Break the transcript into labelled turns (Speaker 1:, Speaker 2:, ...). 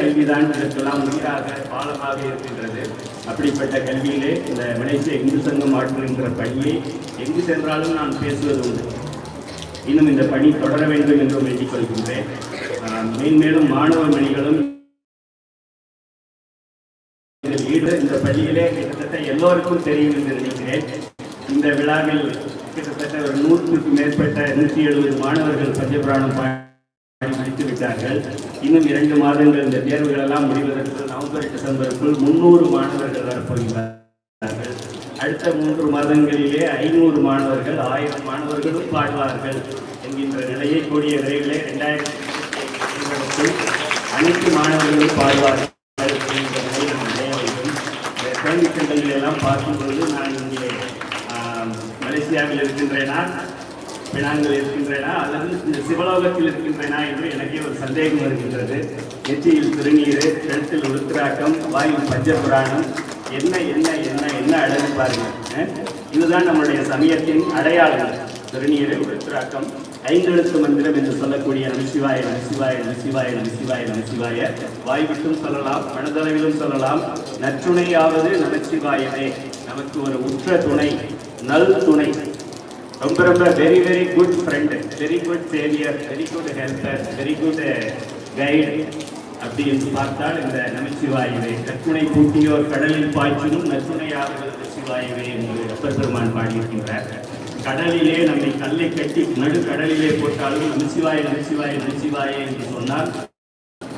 Speaker 1: கல்விதான் இதற்கெல்லாம் உயிராக பாலமாக இருக்கின்றது. அப்படிப்பட்ட கல்வியிலே இந்த மலேசிய இந்து சங்கம் ஆற்றுகின்ற பணியை எங்கு சென்றாலும் நான் பேசுவது உண்டு. இன்னும் இந்த பணி தொடர வேண்டும் என்றும் வேண்டிக் கொள்கின்றேன். மேன்மேலும் மாணவ மணிகளும் இந்த பள்ளியிலே கிட்டத்தட்ட எல்லோருக்கும் தெரியும் என்று நினைக்கிறேன். இந்த விழாவில் கிட்டத்தட்ட ஒரு நூற்றுக்கு மேற்பட்ட நூற்றி எழுபது மாணவர்கள் பஞ்சபிராணம் முடித்து விட்டார்கள் இன்னும் இரண்டு மாதங்கள் இந்த தேர்வுகள் எல்லாம் முடிவதற்கு நவம்பர் டிசம்பருக்குள் முன்னூறு மாணவர்கள் வரப்போகிறார்கள் அடுத்த மூன்று மாதங்களிலே ஐநூறு மாணவர்கள் ஆயிரம் மாணவர்களும் பாடுவார்கள் என்கின்ற நிலையை கூடிய விரைவிலே இரண்டாயிரத்தி அனைத்து மாணவர்களும் பாடுவார்கள் என்கின்ற நிலையை நாம் அடைய வேண்டும். இந்த கேள்வி எல்லாம் பார்க்கும்பொழுது நான் இங்கே மலேசியாவில் இருக்கின்றேனா பினாங்கில் இருக்கின்றேனா அல்லது சிவலோகத்தில் இருக்கின்றனா என்று எனக்கே ஒரு சந்தேகம் வருகின்றது. நெற்றியில் திருநீர் கழுத்தில் உருத்திராக்கம் வாயில் பஞ்சபுராணம். என்ன என்ன என்ன என்ன அழகு பாருங்க இதுதான் நம்முடைய சமயத்தின் அடையாளம் திருநீர் உருத்திராக்கம் ஐந்தெழுத்து மந்திரம் என்று சொல்லக்கூடிய நமசிவாய நமசிவாய நமசிவாய நமசிவாய நமசிவாய வாய்விட்டும் சொல்லலாம் மனதளவிலும் சொல்லலாம். நற்றுணையாவது நமச்சிவாயவே நமக்கு ஒரு உற்ற துணை நல் துணை. ரொம்ப ரொம்ப very very good friend very good Xavier very good helper very good guide அப்படி என்று பார்த்தால் இந்த நமச்சிவாயவே கற்புனை பூட்டியோர் கடலில் பாய்ச்சினும் நற்றுணையாளர்கள் நமச்சிவாயவே என்று அப்பர் பெருமான் பாடியிருக்கின்றார். கடலிலே நம்மை கல்லை கட்டி நடு கடலிலே போட்டாலும் நமச்சிவாய நமச்சிவாய நமச்சிவாய என்று சொன்னால்